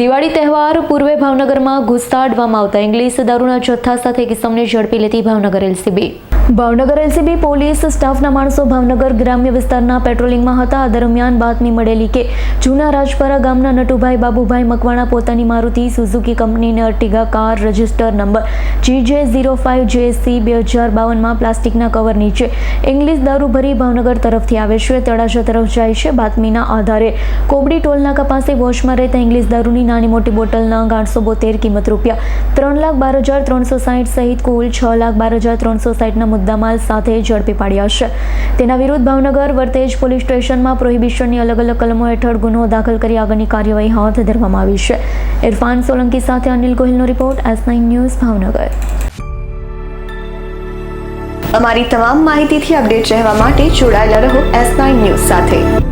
દિવાળી તહેવાર પૂર્વે ભાવનગરમાં ઘુસતાડવામાં આવતા ઇંગ્લિશ દારૂના જથ્થા સાથે કિસમને ઝડપી લેતી Bhavnagar LCB. Bhavnagar LCB police સ્ટાફના માણસો ભાવનગર ગ્રામ્ય વિસ્તારના પેટ્રોલિંગમાં હતા. આ દરમિયાન બાતમી મળેલી કે જૂના રાજપરા ગામના નટુભાઈ, બાબુભાઈ મકવાણા પોતાની મારુતિ સુઝુકી કંપનીની Ertiga car register number GJ zero five JC બે હજાર બાવનમાં પ્લાસ્ટિકના કવર નીચે ઇંગ્લિશ દારૂ ભરી ભાવનગર તરફથી આવે છે. તળાજા તરફ જાય છે. બાતમીના આધારે કોબડી ટોલનાકા પાસે વોશમાં રહેતા ઇંગ્લિશ દારૂની નાની મોટી બોટલના આઠસો બોતેર કિંમત રૂપિયા ત્રણ લાખ બાર હજાર ત્રણસો સાઠ સહિત કુલ છ લાખ બાર હજાર ત્રણસો સાઠના મુદ્દામાલ સાથે ઝડપી પાડ્યા છે. તેના વિરુદ્ધ ભાવનગર વર્તેજ પોલીસ સ્ટેશનમાં પ્રોહિબિશનની અલગ અલગ કલમો હેઠળ ગુનો દાખલ કરી આગળની કાર્યવાહી હાથ ધરવામાં આવી છે. ઇરફાન સોલંકી સાથે Anil ગોહિલનો report S nine news Bhavnagar. અમારી તમામ માહિતીથી અપડેટ રહેવા માટે જોડાયેલા રહો એસ નાઇન ન્યૂઝ સાથે.